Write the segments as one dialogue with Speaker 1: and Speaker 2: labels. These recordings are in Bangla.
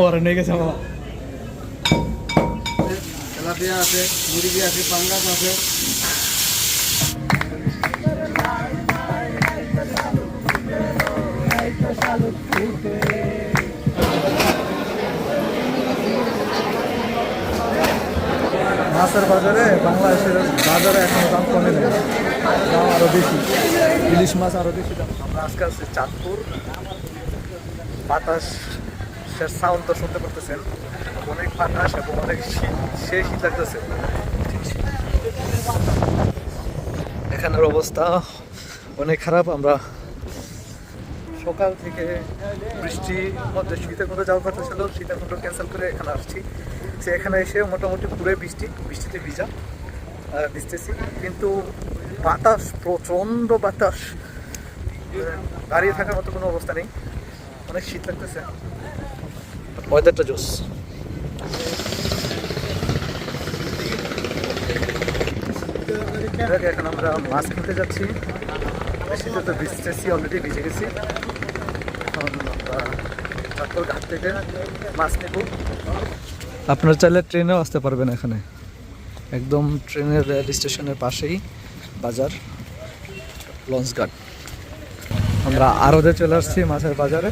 Speaker 1: ওরা নিয়ে গেছে আমার
Speaker 2: তেলাপিয়া আছে মুরগি আছে পাঙ্গাস আছে
Speaker 1: মাছের বাজারে বাংলাদেশের বাজারে এখন দাম কমে নেই দাম আরও বেশি। ইলিশ মাছ আরও বেশি দাম। আমরা আজকে আছি চাঁদপুর। বাতাসের সাউন্ড তো শুনতে পারতেছেন। অনেক বাতাস এবং অনেক শীত সে শীত লাগতেছে। এখানের অবস্থা অনেক খারাপ। আমরা সকাল থেকে বৃষ্টির মধ্যে মধ্যে যাওয়ার কথা ছিল মধ্যে ক্যান্সেল করে এখানে আসছি। সে এখানে এসে মোটামুটি পুরো বৃষ্টি বৃষ্টিতে ভিজা ভিজতেছি। কিন্তু বাতাস প্রচণ্ড বাতাস দাঁড়িয়ে থাকার মতো কোনো অবস্থা নেই। অনেক শীত লাগতেছে। ওয়েদারটা জোস এখন আমরা মাছ কিনতে যাচ্ছি। বৃষ্টিতে তো ভিজতেছি অলরেডি ভিজে গেছি। আপনারা চাইলে ট্রেনেও আসতে পারবেন এখানে। একদম ট্রেনের রেল স্টেশনের পাশেই বাজার, লঞ্চঘাট। আমরা আরদে চলে আসছি মাছের বাজারে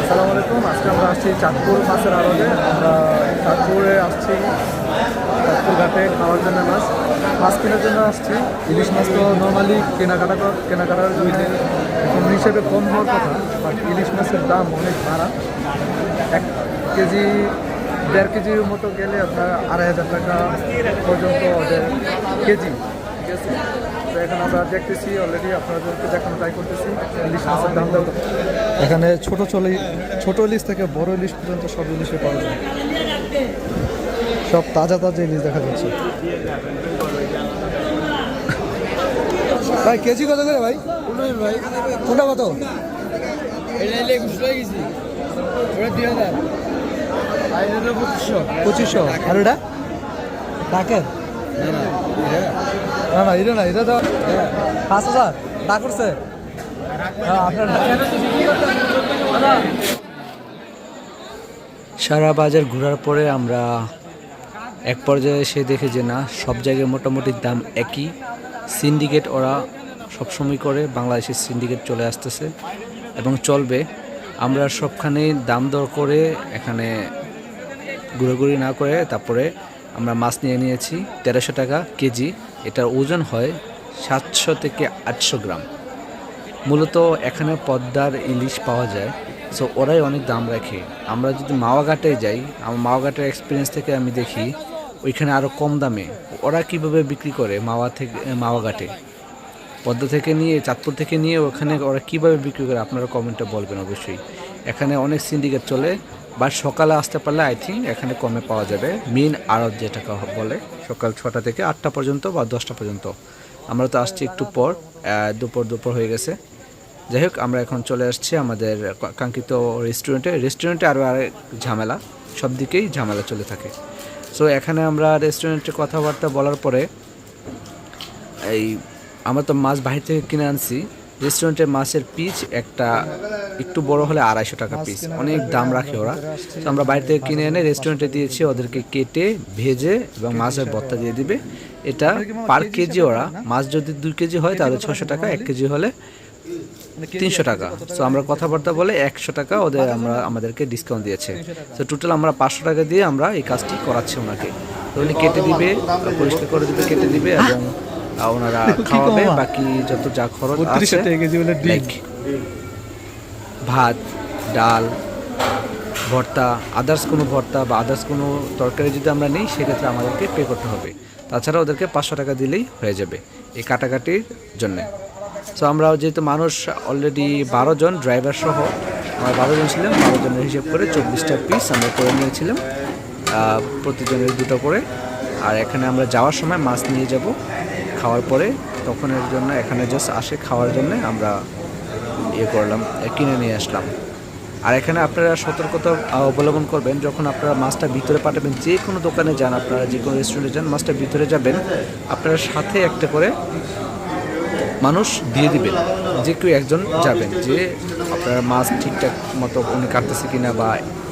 Speaker 1: আসসালামু আলাইকুম আজকে আমরা আসছি চাঁদপুর মাছের আড়তে। আমরা চাঁদপুরে আসছি চাঁদপুর ঘাটে খাওয়ার জন্য মাছ। মাছ কেনার জন্য আসছি। ইলিশ মাছ তো নর্মালি কেনাকাটা কেনাকাটার জন্য কম হিসেবে কম হওয়ার কথা বাট ইলিশ মাছের দাম অনেক ভাড়া এক কেজি, দেড় কেজির মতো গেলে আপনার আড়াই হাজার টাকা পর্যন্ত কেজি। ঠিক আছে তো এখন আমরা দেখতেছি অলরেডি আপনাদেরকে দেখানো ট্রাই করতেছি। ইলিশ মাছের দাম কত এখানে ছোট চলে, ছোট ইলিশ থেকে বড় ইলিশ পর্যন্ত সব ইলিশে পাওয়া যায়। সব তাজা তাজা ইলিশ দেখা যাচ্ছে। ভাই, কেজি কত করে ভাই?
Speaker 2: ভাই
Speaker 1: কোনটা কত?
Speaker 2: ওটা পঁচিশশো।
Speaker 1: আর এটা? ডাকের?
Speaker 2: না না
Speaker 1: না না, এটা না, এটা তো পাঁচ হাজার। ডাক করছে। হ্যাঁ আপনার
Speaker 3: সারা বাজার ঘোরার পরে আমরা এক পর্যায়ে এসে দেখে যে না, সব জায়গায় মোটামুটি দাম একই। সিন্ডিকেট ওরা সবসময় করে, বাংলাদেশের সিন্ডিকেট চলে আসতেছে এবং চলবে। আমরা সবখানে দাম দর করে এখানে ঘুরাঘুরি না করে তারপরে আমরা মাছ নিয়ে নিয়েছি, তেরোশো টাকা কেজি। এটার ওজন হয় সাতশো থেকে আটশো গ্রাম। মূলত এখানে পদ্মার ইলিশ পাওয়া যায়। সো ওরাই অনেক দাম রাখে। আমরা যদি মাওয়াঘাটে যাই, আমার মাওয়াঘাটের এক্সপিরিয়েন্স থেকে আমি দেখি, ওইখানে আরও কম দামে। ওরা কীভাবে বিক্রি করে মাওয়া থেকে মাওয়াঘাটে? পদ্মা থেকে নিয়ে, চাঁদপুর থেকে নিয়ে, ওখানে ওরা কীভাবে বিক্রি করে, আপনারা কমেন্টে বলবেন অবশ্যই। এখানে অনেক সিন্ডিকেট চলে বা সকালে আসতে পারলে আই থিঙ্ক এখানে কমে পাওয়া যাবে। মেন আড়ত যেটাকে বলে, সকাল ছটা থেকে আটটা পর্যন্ত বা দশটা পর্যন্ত। আমরা তো আসছি একটু পর দুপুর দুপুর হয়ে গেছে। যাই হোক আমরা এখন চলে আসছি আমাদের কাঙ্ক্ষিত রেস্টুরেন্টে রেস্টুরেন্টে আরও আরেক ঝামেলা সব দিকেই ঝামেলা চলে থাকে। সো এখানে আমরা রেস্টুরেন্টে কথাবার্তা বলার পরে এই আমরা তো মাছ বাহির থেকে কিনে আনছি। রেস্টুরেন্টের মাছের পিস একটা একটু বড় হলে আড়াইশো টাকা পিস অনেক দাম রাখে ওরা। তো আমরা বাইরে থেকে কিনে এনে রেস্টুরেন্টে দিয়েছি ওদেরকে কেটে ভেজে এবং মাছের ভর্তা দিয়ে দিবে। এটা পার কেজি ওরা। মাছ যদি দুই কেজি হয় তাহলে ছশো টাকা এক কেজি হলে তিনশো টাকা। তো আমরা কথাবার্তা বলে একশো টাকা ওদের আমরা আমাদেরকে ডিসকাউন্ট দিয়েছে। তো টোটাল আমরা পাঁচশো টাকা দিয়ে আমরা এই কাজটি করাচ্ছি ওনাকে। তো উনি কেটে দিবে পরিষ্কার করে দিবে কেটে দিবে এবং ওনারা খাওয়াবে বাকি যত যা খরচ আছে ভাত ডাল ভর্তা আদার্স কোনো ভর্তা বা আদার্স কোনো তরকারি যদি আমরা নিই সেক্ষেত্রে আমাদেরকে পে করতে হবে। তাছাড়া ওদেরকে পাঁচশো টাকা দিলেই হয়ে যাবে এই কাটাকাটির জন্যে। সো আমরা যেহেতু মানুষ অলরেডি বারো জন ড্রাইভার সহ, আমরা বারো জন ছিলাম, বারো জনের হিসেব করে চব্বিশটা পিস আমরা করে নিয়েছিলাম প্রতিজনের দুটো করে। আর এখানে আমরা যাওয়ার সময় মাছ নিয়ে যাব, খাওয়ার পরে তখনের জন্য, এখানে জাস্ট আসে খাওয়ার জন্য আমরা ইয়ে করলাম কিনে নিয়ে আসলাম। আর এখানে আপনারা সতর্কতা অবলম্বন করবেন, যখন আপনারা মাছটা ভিতরে পাঠাবেন, যে কোনো দোকানে যান, আপনারা যে কোনো রেস্টুরেন্টে যান, মাছটা ভিতরে যাবেন, আপনারা সাথে একটা করে মানুষ দিয়ে দিবেন যে কেউ একজন যাবেন যে আপনার মাছ ঠিকঠাক মতো উনি কাটতেছে কিনা বা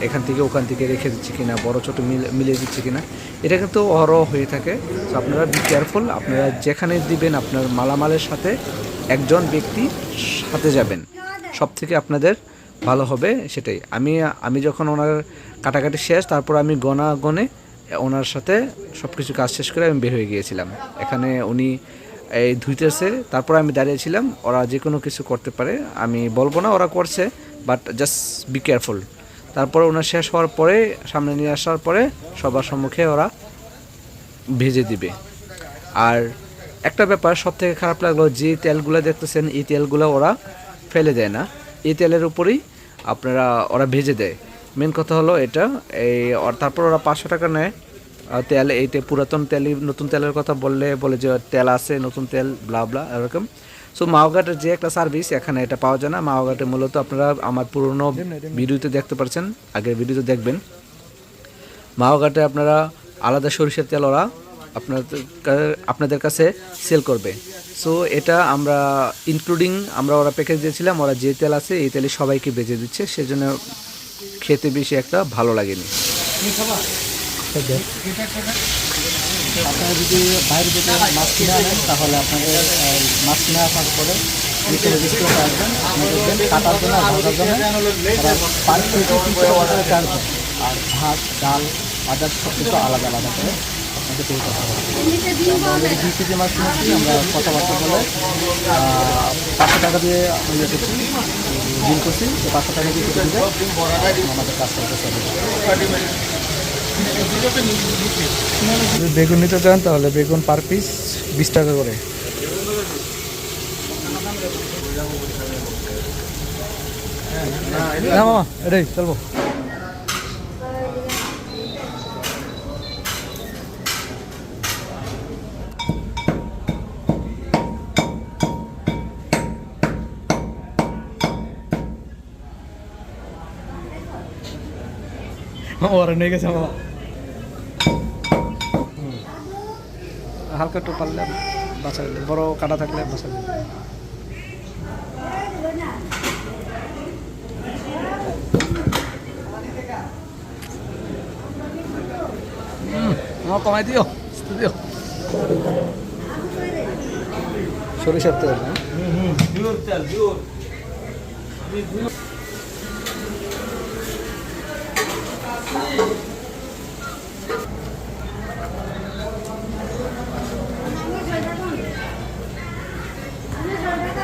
Speaker 3: এখান থেকে ওখান থেকে রেখে দিচ্ছে কিনা, বড় ছোটো মিল, মিলিয়ে দিচ্ছে কিনা, এটা কিন্তু অহরহ হয়ে থাকে। তো আপনারা বি কেয়ারফুল আপনারা যেখানে দিবেন আপনার মালামালের সাথে একজন ব্যক্তি সাথে যাবেন। সব থেকে আপনাদের ভালো হবে সেটাই। আমি আমি যখন ওনার কাটাকাটি শেষ, তারপর আমি গনা গনে ওনার সাথে সব কিছু কাজ শেষ করে আমি বের হয়ে গিয়েছিলাম। এখানে উনি এই ধুইতেছে, তারপর আমি দাঁড়িয়েছিলাম ওরা যে কোনো কিছু করতে পারে, আমি বলব না ওরা করছে বাট জাস্ট বি কেয়ারফুল তারপর ওনার শেষ হওয়ার পরে, সামনে নিয়ে আসার পরে, সবার সম্মুখে ওরা ভেজে দিবে। আর একটা ব্যাপার সব থেকে খারাপ লাগল, যে তেলগুলো দেখতেছেন, এই তেলগুলো ওরা ফেলে দেয় না। এই তেলের উপরেই আপনারা, ওরা ভেজে দেয়। মেন কথা হলো এটা, এই তারপর ওরা পাঁচশো টাকা নেয় তেল, এই তে- পুরাতন তেল নতুন তেলের কথা বললে, বলে যে তেল আছে, নতুন তেল ব্লা ব্লা এরকম। সো মাওঘাটের যে একটা সার্ভিস এখানে এটা পাওয়া যায় না। মাওঘাটে মূলত আপনারা আমার পুরনো ভিডিওতে দেখতে পাচ্ছেন আগের ভিডিওতে দেখবেন। মাওঘাটে আপনারা আলাদা সরিষার তেল ওরা আপনাদের আপনাদের কাছে সেল করবে। সো এটা আমরা ইনক্লুডিং আমরা ওরা প্যাকেজ দিয়েছিলাম, ওরা যে তেল আছে, এই তেলে সবাইকে বেজে দিচ্ছে। সেজন্য খেতে বেশি একটা ভালো লাগেনি।
Speaker 1: আপনারা যদি বাইরে থেকে মাছ কিনে আনেন তাহলে আপনাদের মাছ কিনে আসার পরে আসবেন দেখবেন কাটার জন্য ভাজার জন্য তিনশো চার্জ আর ভাত, ডাল আদার সব কিছু আলাদা আলাদা করে আপনাকে পে করতে হবে। অলরেডি দুই কেজি মাছ কিনেছি আমরা কথাবার্তা বলে পাঁচশো টাকা দিয়ে ইয়ে করছি বিল করছি, তো পাঁচশো টাকা দিয়ে আমাদের কাজ করতেছে যদি বেগুন নিতে চান, তাহলে বেগুন পার পিস বিশ টাকা করে। হ্যাঁ এটাই চলবো। ওরা নিয়ে গেছে হালকা একটু পারলে বাঁচা বড় কাটা থাকলে বাঁচা আমার কমাই দিও দিও। সরিষার তেল না ও, একটু গোলা করব, বারো টাকা দিয়ে।
Speaker 2: ঠিক আছে এটা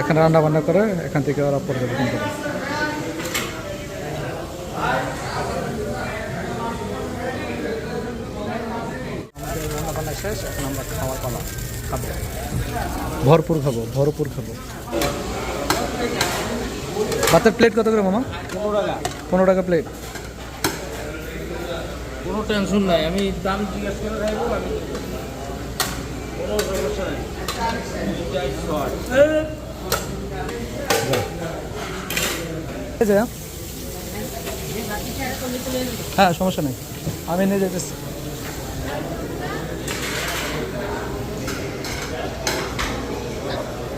Speaker 1: এখানে রান্না বান্না করে এখান থেকে ওরা পর্যবেক্ষণ করে। শেষ এখন আমরা খাওয়ার পালা খাব। ভরপুর খাব ভরপুর খাব। ভাতের প্লেট কত করে মামা?
Speaker 2: পনেরো টাকা।
Speaker 1: পনেরো টাকা প্লেট
Speaker 2: কোনো টেনশন নাই আমি দাম জিজ্ঞেস করে রাখব আমি কোনো সমস্যা নাই দুইটাই short।
Speaker 1: এই যে, হ্যাঁ সমস্যা নেই। আমি নিয়ে যেতেছি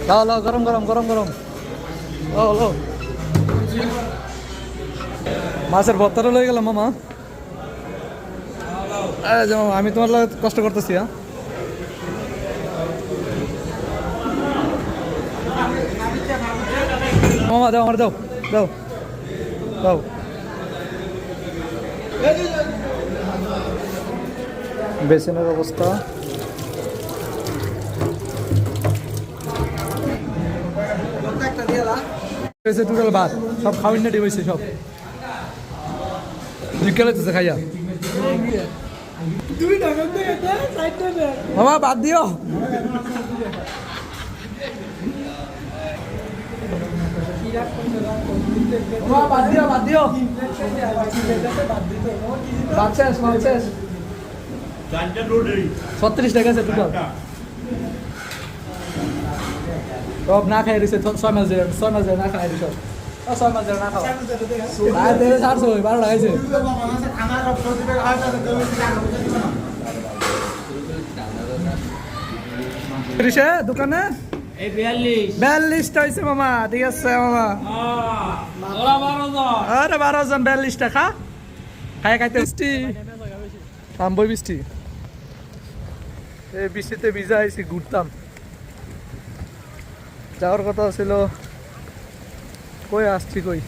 Speaker 1: লাও লাও গরম গরম গরম গরম। ও মাছের ভর্তাটা লয়ে গেলাম, মামা। আমি তোমার কষ্ট করতেছি হ্যাঁ? মামা দাও আমার দাও দাও দাও। বেসিনের অবস্থা। হয়েছে টোটাল ভাত সব খাওয়ার নেটি হয়েছে সব। জিজ্ঞা লাগতেছে খাইয়া? মামা বাদ দিও। বাদ দিও বাদ দিও। বাদ শেষ বাদ শেষ ছত্রিশ টাকা আছে টোটাল সব না খাই দিছে ছয় মাস ধরে ছয় মাস ধরে না খাই দিছ। ছয় মাস ধরে না খাও। আর দেবে চারশো বারো লাগাইছে দোকানে? বিয়াল্লিশটা হয়েছে মামা ঠিক আছে মামা।
Speaker 2: ওরা বারো জন
Speaker 1: আরে বারো জন বিয়াল্লিশ টাকা খাই খাইতে বৃষ্টি। থামবই বৃষ্টি। এই বৃষ্টিতে ভিজা আইছি ঘুরতাম। যাওয়ার কথা ছিল কই আসছি কই?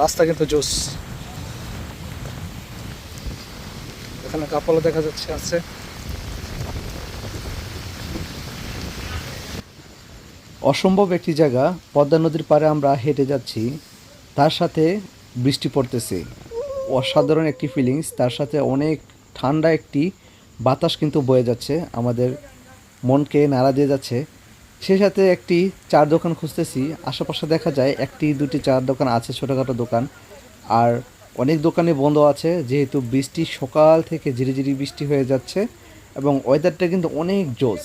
Speaker 1: রাস্তা কিন্তু জোস। এখানে কাপড় দেখা যাচ্ছে, আছে।
Speaker 3: অসম্ভব একটি জায়গা, পদ্মা নদীর পাড়ে আমরা হেঁটে যাচ্ছি, তার সাথে বৃষ্টি পড়তেছে। অসাধারণ একটি ফিলিংস তার সাথে অনেক ঠান্ডা একটি বাতাস কিন্তু বয়ে যাচ্ছে, আমাদের মনকে নাড়া দিয়ে যাচ্ছে। সেই সাথে একটি চার দোকান খুঁজতেছি, আশেপাশে দেখা যায় একটি, দুটি, চার দোকান আছে, ছোটোখাটো দোকান। আর অনেক দোকানে বন্ধ আছে, যেহেতু বৃষ্টি সকাল থেকে ঝিরিঝিরি বৃষ্টি হয়ে যাচ্ছে এবং ওয়েদারটা কিন্তু অনেক জোস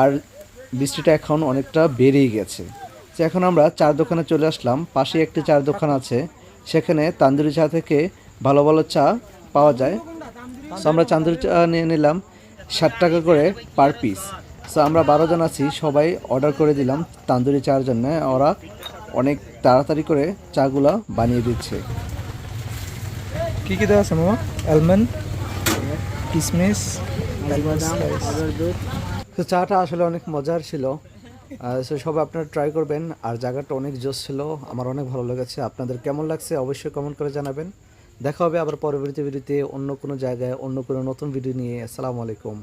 Speaker 3: আর বৃষ্টিটা এখন অনেকটা বেড়েই গেছে। তো এখন আমরা চার দোকানে চলে আসলাম। পাশে একটি চার দোকান আছে। সেখানে তান্দুরি চা থেকে ভালো ভালো চা পাওয়া যায়। সো আমরা চান্দুরি চা নিয়ে নিলাম ষাট টাকা করে পার পিস সো আমরা বারো জন আছি, সবাই অর্ডার করে দিলাম তান্দুরি চার জন্য। ওরা অনেক তাড়াতাড়ি করে চাগুলা বানিয়ে দিচ্ছে।
Speaker 1: কি কি দেওয়া আছে, মামা? অ্যালমন্ড কিসমিস
Speaker 3: তো চাটা আসলে অনেক মজার ছিল। সো সব আপনারা ট্রাই করবেন। আর জায়গাটা অনেক জোস ছিল। আমার অনেক ভালো লেগেছে। আপনাদের কেমন লাগছে অবশ্যই কমেন্ট করে জানাবেন। দেখা হবে আবার পরবর্তী ভিডিওতে অন্য কোনো জায়গায়, অন্য কোনো নতুন ভিডিও নিয়ে। আসসালামু আলাইকুম।